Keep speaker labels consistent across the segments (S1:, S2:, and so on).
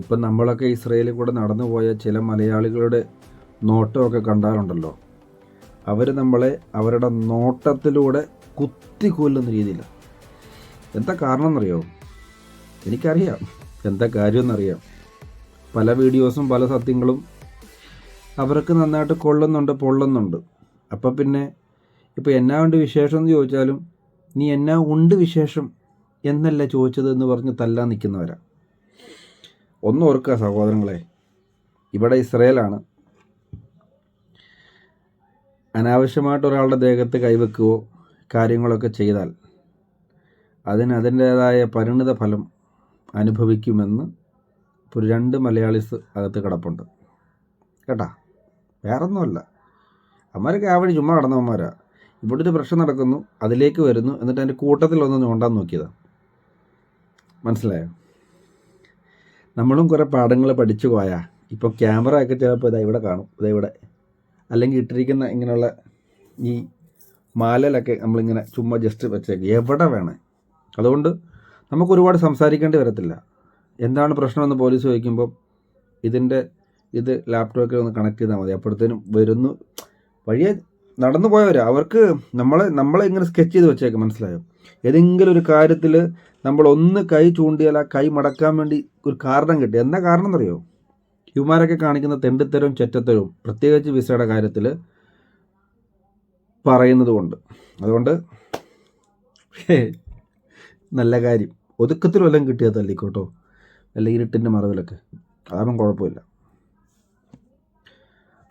S1: ഇപ്പം നമ്മളൊക്കെ ഇസ്രയേലിൽ കൂടെ നടന്നു പോയ ചില മലയാളികളുടെ നോട്ടമൊക്കെ കണ്ടാലുണ്ടല്ലോ. അവർ നമ്മളെ അവരുടെ നോട്ടത്തിലൂടെ കുത്തി കൊല്ലുന്ന രീതിയിലാണ് എന്താ കാരണം എന്നറിയോ എനിക്കറിയാം. എന്താ കാര്യമെന്നറിയാം പല വീഡിയോസും പല സത്യങ്ങളും അവർക്ക് നന്നായിട്ട് കൊള്ളുന്നുണ്ട് പൊള്ളുന്നുണ്ട്. അപ്പം പിന്നെ ഇപ്പോൾ എന്നാ ഉണ്ട് വിശേഷം എന്ന് ചോദിച്ചാലും നീ എന്നാ ഉണ്ട് വിശേഷം എന്നല്ല ചോദിച്ചത് എന്ന് പറഞ്ഞ് തല്ലാൻ നിൽക്കുന്നവരാ. ഒന്ന് ഓർക്കുക സഹോദരങ്ങളെ. ഇവിടെ ഇസ്രയേലാണ്. അനാവശ്യമായിട്ട് ഒരാളുടെ ദേഹത്ത് കൈവെക്കുകയോ കാര്യങ്ങളൊക്കെ ചെയ്താൽ അതിന് അതിന്റേതായ പരിണിത ഫലം അനുഭവിക്കുമെന്ന് ഇപ്പോൾ രണ്ട് മലയാളീസ് അകത്ത് കിടപ്പുണ്ട്. കേട്ടാ? വേറൊന്നുമല്ല. അമ്മരൊക്കെ ആ വഴി ചുമ്മാ കടന്നവന്മാരാ. ഇവിടെ ഒരു പ്രശ്നം നടക്കുന്നു അതിലേക്ക് വരുന്നു എന്നിട്ട് അതിന്റെ കൂട്ടത്തിലൊന്ന് നോണ്ടാൻ നോക്കിയതാണ് മനസ്സിലായോ? നമ്മളും കുറേ പാഠങ്ങൾ പഠിച്ചു പോയാ. ഇപ്പോൾ ക്യാമറ ഒക്കെ ചിലപ്പോൾ ഇതാ ഇവിടെ കാണും. ഇതാ ഇവിടെ. അല്ലെങ്കിൽ ഇട്ടിരിക്കുന്ന ഇങ്ങനെയുള്ള ഈ മാലയിലൊക്കെ നമ്മളിങ്ങനെ ചുമ്മാ ജസ്റ്റ് വെച്ചേക്ക്. എവിടെ വേണേ. അതുകൊണ്ട് നമുക്ക് ഒരുപാട് സംസാരിക്കേണ്ടി വരത്തില്ല. എന്താണ് പ്രശ്നമെന്ന് പോലീസ് ചോദിക്കുമ്പോൾ ഇതിന്റെ ഇത് ലാപ്ടോപ്പിൽ ഒന്ന് കണക്ട് ചെയ്താൽ മതി. അപ്പോഴത്തേനും വരുന്നു. വഴിയെ നടന്നു പോയവരാ അവർക്ക് നമ്മളെ നമ്മളെ ഇങ്ങനെ സ്കെച്ച് ചെയ്ത് വെച്ചേക്കാം മനസ്സിലായോ? ഏതെങ്കിലും ഒരു കാര്യത്തിൽ നമ്മൾ ഒന്ന് കൈ ചൂണ്ടിയാൽ ആ കൈ മടക്കാൻ വേണ്ടി ഒരു കാരണം കിട്ടി. എന്താ കാരണം എന്നറിയോ? ഇവന്മാരൊക്കെ കാണിക്കുന്ന തെണ്ടിത്തരവും ചെറ്റത്തരവും പ്രത്യേകിച്ച് വിസയുടെ കാര്യത്തിൽ പറയുന്നത് കൊണ്ട്. അതുകൊണ്ട് നല്ല കാര്യം. ഒതുക്കത്തിൽ വല്ലതും കിട്ടിയാൽ തല്ലിക്കോട്ടോ. അല്ല ഇരുട്ടിന്റെ മറവിലൊക്കെ. അതാകുമ്പം കുഴപ്പമില്ല.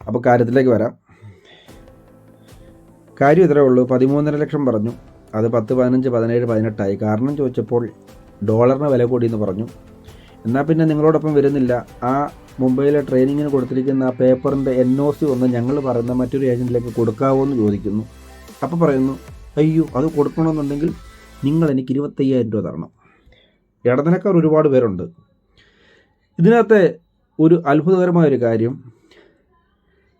S1: അപ്പോൾ കാര്യത്തിലേക്ക് വരാം. കാര്യം ഇത്രേ ഉള്ളൂ. പതിമൂന്നര ലക്ഷം പറഞ്ഞു. അത് പത്ത് പതിനഞ്ച് പതിനേഴ് പതിനെട്ടായി. കാരണം ചോദിച്ചപ്പോൾ ഡോളറിന് വില കൂടിയെന്ന് പറഞ്ഞു. എന്നാൽ പിന്നെ നിങ്ങളോടൊപ്പം വരുന്നില്ല. ആ മുംബൈയിലെ ട്രെയിനിങ്ങിന് കൊടുത്തിരിക്കുന്ന ആ പേപ്പറിന്റെ എൻ ഒ സി ഒന്ന് ഞങ്ങൾ പറയുന്ന മറ്റൊരു ഏജന്റിലേക്ക് കൊടുക്കാവോ എന്ന് ചോദിക്കുന്നു. അപ്പോൾ പറയുന്നു അയ്യോ അത് കൊടുക്കണമെന്നുണ്ടെങ്കിൽ നിങ്ങൾ എനിക്ക് ഇരുപത്തയ്യായിരം രൂപ തരണം. ഇടനിലക്കാർ ഒരുപാട് പേരുണ്ട്. ഇതിനകത്തെ ഒരു അത്ഭുതകരമായ ഒരു കാര്യം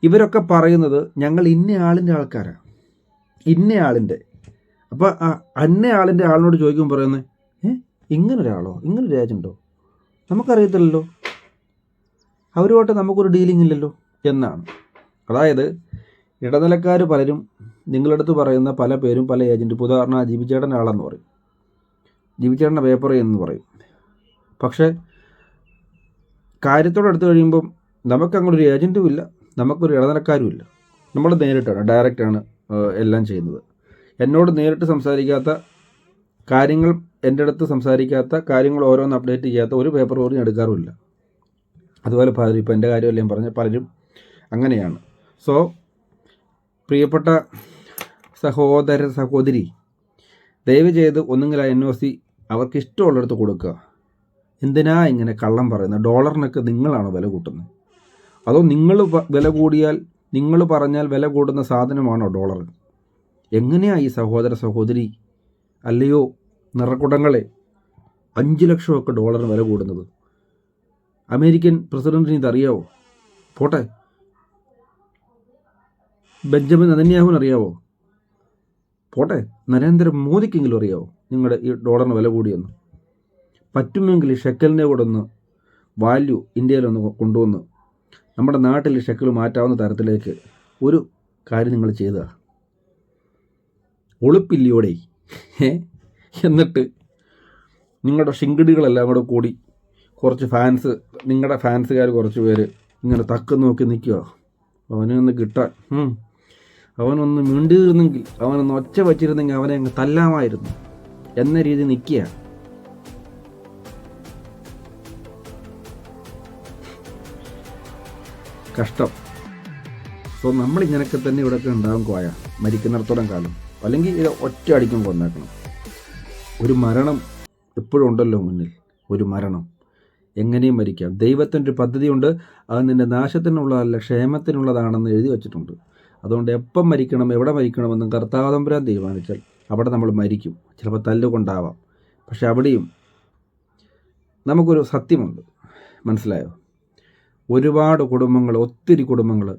S1: ഇവരൊക്കെ പറയുന്നത് ഞങ്ങൾ ഇന്ന ആളിന്റെ ആൾക്കാരാണ്. ഇന്ന ആളിന്റെ അപ്പോൾ ആ അന്നയാളിന്റെ ആളിനോട് ചോദിക്കുമ്പോൾ പറയുന്നത് ഏ ഇങ്ങനൊരാളോ? ഇങ്ങനൊരു ഏജന്റോ നമുക്കറിയത്തില്ലല്ലോ. അവരുമായിട്ട് നമുക്കൊരു ഡീലിംഗ് ഇല്ലല്ലോ. എന്നാണ്. അതായത് ഇടനിലക്കാർ പലരും നിങ്ങളടുത്ത് പറയുന്ന പല പേരും പല ഏജന്റ് ഉദാഹരണം ജീവിച്ചേട്ടൻ ആളെന്ന് പറയും. ജീവിച്ചേട്ടന്റെ പേപ്പർ എന്ന് പറയും. പക്ഷേ കാര്യത്തോടെ എടുത്തു കഴിയുമ്പം നമുക്കങ്ങനൊരു ഏജന്റും ഇല്ല. നമുക്കൊരു ഇടനിലക്കാരും ഇല്ല. നമ്മൾ നേരിട്ടാണ് ഡയറക്റ്റാണ് എല്ലാം ചെയ്യുന്നത്. എന്നോട് നേരിട്ട് സംസാരിക്കാത്ത കാര്യങ്ങൾ എന്റെ അടുത്ത് സംസാരിക്കാത്ത കാര്യങ്ങൾ ഓരോന്ന് അപ്ഡേറ്റ് ചെയ്യാത്ത ഒരു പേപ്പർ പോലും എടുക്കാറുമില്ല. അതുപോലെ പലരും ഇപ്പോൾ എന്റെ കാര്യമല്ല ഞാൻ പറഞ്ഞ പലരും അങ്ങനെയാണ്. സോ പ്രിയപ്പെട്ട സഹോദര സഹോദരി ദയവ് ചെയ്ത് ഒന്നുകിൽ എൻ ഒ സി അവർക്ക് ഇഷ്ടമുള്ളിടത്ത് കൊടുക്കുക. എന്തിനാ ഇങ്ങനെ കള്ളം പറയുന്നത്? ഡോളറിനൊക്കെ നിങ്ങളാണോ വില കൂട്ടുന്നത്? അതോ നിങ്ങൾ വില കൂടിയാൽ നിങ്ങൾ പറഞ്ഞാൽ വില കൂടുന്ന സാധനമാണോ ഡോളർ? എങ്ങനെയാ ഈ സഹോദര സഹോദരി അല്ലയോ നിറക്കുടങ്ങളെ അഞ്ച് ലക്ഷമൊക്കെ ഡോളറിന് വില കൂടുന്നത്? അമേരിക്കൻ പ്രസിഡന്റിന് ഇതറിയാവോ? പോട്ടെ. ബെഞ്ചമിൻ നെതന്യാഹുവിന് അറിയാവോ? പോട്ടെ. നരേന്ദ്രമോദിക്കെങ്കിലും അറിയാവോ നിങ്ങളുടെ ഈ ഡോളറിന് വില കൂടിയെന്ന്? പറ്റുമെങ്കിൽ ഷെക്കലിനെ കൂടെ ഒന്ന് വാല്യൂ ഇന്ത്യയിലൊന്ന് കൊണ്ടുവന്ന് നമ്മുടെ നാട്ടിൽ ഷക്കിൾ മാറ്റാവുന്ന തരത്തിലേക്ക് ഒരു കാര്യം നിങ്ങൾ ചെയ്തതാ ഒളിപ്പില്ലയോടെ. എന്നിട്ട് നിങ്ങളുടെ ഷിങ്കിടികളെല്ലാം കൂടെ കൂടി കുറച്ച് ഫാൻസ് നിങ്ങളുടെ ഫാൻസുകാർ കുറച്ച് പേര് ഇങ്ങനെ തക്ക് നോക്കി നിൽക്കുക അവനൊന്ന് കിട്ടാൻ. അവനൊന്ന് മിണ്ടിയിരുന്നെങ്കിൽ അവനൊന്ന് ഒച്ച വച്ചിരുന്നെങ്കിൽ അവനെ അങ്ങ് തല്ലാമായിരുന്നു. എന്ന രീതി നിൽക്കുക കഷ്ടം. സോ നമ്മൾ ഇങ്ങനെയൊക്കെ തന്നെ ഇവിടെയൊക്കെ ഉണ്ടാകും കോയ. മരിക്കുന്നിടത്തോളം കാലം. അല്ലെങ്കിൽ ഇത് ഒറ്റ അടിക്കും കൊന്നേക്കണം. ഒരു മരണം എപ്പോഴും ഉണ്ടല്ലോ മുന്നിൽ. ഒരു മരണം. എങ്ങനെയും മരിക്കാം. ദൈവത്തിന്റെ ഒരു പദ്ധതിയുണ്ട്. അത് നിന്റെ നാശത്തിനുള്ളതല്ല ക്ഷേമത്തിനുള്ളതാണെന്ന് എഴുതി വച്ചിട്ടുണ്ട്. അതുകൊണ്ട് എപ്പം മരിക്കണം എവിടെ മരിക്കണമെന്നും കർത്താവതമ്പുരാൻ തീരുമാനിച്ചാൽ അവിടെ നമ്മൾ മരിക്കും. ചിലപ്പോൾ തല്ലുകൊണ്ടാവാം. പക്ഷെ അവിടെയും നമുക്കൊരു സത്യമുണ്ട്. മനസ്സിലായോ? ഒരുപാട് കുടുംബങ്ങൾ ഒത്തിരി കുടുംബങ്ങൾ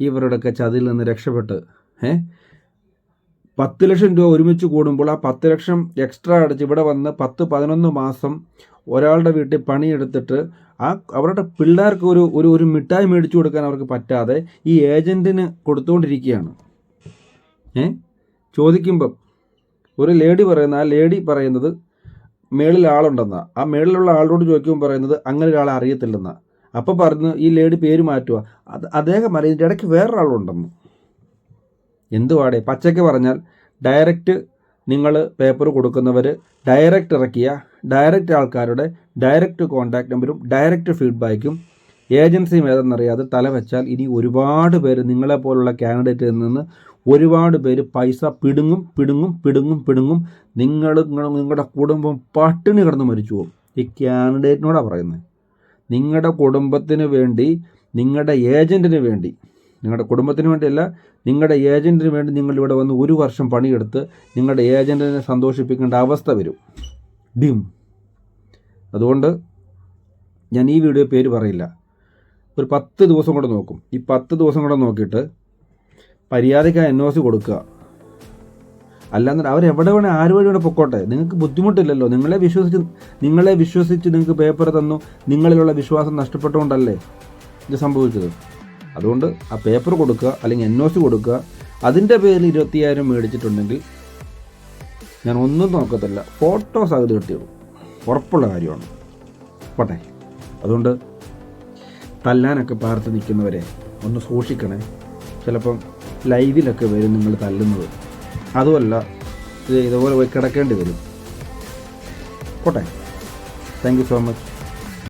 S1: ഇവരുടെയൊക്കെ ചതിയിൽ നിന്ന് രക്ഷപ്പെട്ട് ഏ? പത്ത് ലക്ഷം രൂപ ഒരുമിച്ച് കൂടുമ്പോൾ ആ പത്ത് ലക്ഷം എക്സ്ട്രാ അടിച്ച് ഇവിടെ വന്ന് പത്ത് പതിനൊന്ന് മാസം ഒരാളുടെ വീട്ടിൽ പണിയെടുത്തിട്ട് ആ അവരുടെ പിള്ളേർക്ക് ഒരു ഒരു ഒരു മിഠായി മേടിച്ചു കൊടുക്കാൻ അവർക്ക് പറ്റാതെ ഈ ഏജന്റിന് കൊടുത്തുകൊണ്ടിരിക്കുകയാണ്. ഏ? ചോദിക്കുമ്പം ഒരു ലേഡി പറയുന്ന ആ ലേഡി പറയുന്നത് മേളിൽ ആളുണ്ടെന്നാണ് ആ മേളിലുള്ള ആളോട് ചോദിക്കുമ്പോൾ പറയുന്നത് അങ്ങനെ ഒരാളെ അറിയത്തില്ലെന്നാ. അപ്പോൾ പറഞ്ഞു ഈ ലേഡി പേര് മാറ്റുക അത് അദ്ദേഹം അറിയാം ഇതിന്റെ ഇടയ്ക്ക് വേറൊരാളുണ്ടെന്ന്. എന്തുവാടെ പച്ചയ്ക്ക് പറഞ്ഞാൽ ഡയറക്റ്റ് നിങ്ങൾ പേപ്പർ കൊടുക്കുന്നവർ ഡയറക്റ്റ് ഇറക്കിയ ഡയറക്റ്റ് ആൾക്കാരുടെ ഡയറക്റ്റ് കോൺടാക്റ്റ് നമ്പറും ഡയറക്റ്റ് ഫീഡ്ബാക്കും ഏജൻസിയും ഏതെന്നറിയാതെ തല വെച്ചാൽ ഇനി ഒരുപാട് പേര് നിങ്ങളെപ്പോലുള്ള കാൻഡിഡേറ്റിൽ നിന്ന് ഒരുപാട് പേര് പൈസ പിടുങ്ങും പിടുങ്ങും പിടുങ്ങും പിടുങ്ങും നിങ്ങൾ നിങ്ങളുടെ കുടുംബം പട്ടിണി കിടന്ന് മരിച്ചു പോകും. ഈ കാൻഡിഡേറ്റിനോടാണ് പറയുന്നത് നിങ്ങളുടെ കുടുംബത്തിന് വേണ്ടി നിങ്ങളുടെ ഏജന്റിന് വേണ്ടി നിങ്ങളുടെ കുടുംബത്തിന് വേണ്ടിയല്ല നിങ്ങളുടെ ഏജന്റിന് വേണ്ടി നിങ്ങൾ ഇവിടെ വന്ന് ഒരു വർഷം പണിയെടുത്ത് നിങ്ങളുടെ ഏജന്റിനെ സന്തോഷിപ്പിക്കേണ്ട അവസ്ഥ വരും. ഡിം. അതുകൊണ്ട് ഞാൻ ഈ വീഡിയോ പേര് പറയില്ല. ഒരു പത്ത് ദിവസം കൂടെ നോക്കും. ഈ പത്ത് ദിവസം കൂടെ നോക്കിയിട്ട് മര്യാദയ്ക്ക് എൻ ഒ സി കൊടുക്കുക. അല്ലാന്ന് എവിടെ വേണേ ആര് വഴി വേണേ പൊക്കോട്ടെ. നിങ്ങൾക്ക് ബുദ്ധിമുട്ടില്ലല്ലോ. നിങ്ങളെ വിശ്വസിച്ച് നിങ്ങളെ വിശ്വസിച്ച് നിങ്ങൾക്ക് പേപ്പർ തന്നു നിങ്ങളിലുള്ള വിശ്വാസം നഷ്ടപ്പെട്ടുകൊണ്ടല്ലേ ഇത് സംഭവിച്ചത്. അതുകൊണ്ട് ആ പേപ്പർ കൊടുക്കുക അല്ലെങ്കിൽ എൻ ഒ സി കൊടുക്കുക. അതിന്റെ പേരിൽ ഇരുപത്തിയായിരം മേടിച്ചിട്ടുണ്ടെങ്കിൽ ഞാൻ ഒന്നും നോക്കത്തില്ല. ഫോട്ടോസ് അത് കിട്ടിയുള്ളൂ ഉറപ്പുള്ള കാര്യമാണ്. പോട്ടെ. അതുകൊണ്ട് തല്ലാനൊക്കെ പാർത്ത് നിൽക്കുന്നവരെ ഒന്ന് സൂക്ഷിക്കണേ. ചിലപ്പം ലൈവിലൊക്കെ വരും നിങ്ങൾ തല്ലുന്നത്. അതുമല്ല ഇത് ഇതുപോലെ പോയി കിടക്കേണ്ടി വരും. കോട്ടെ താങ്ക് യു സോ മച്ച്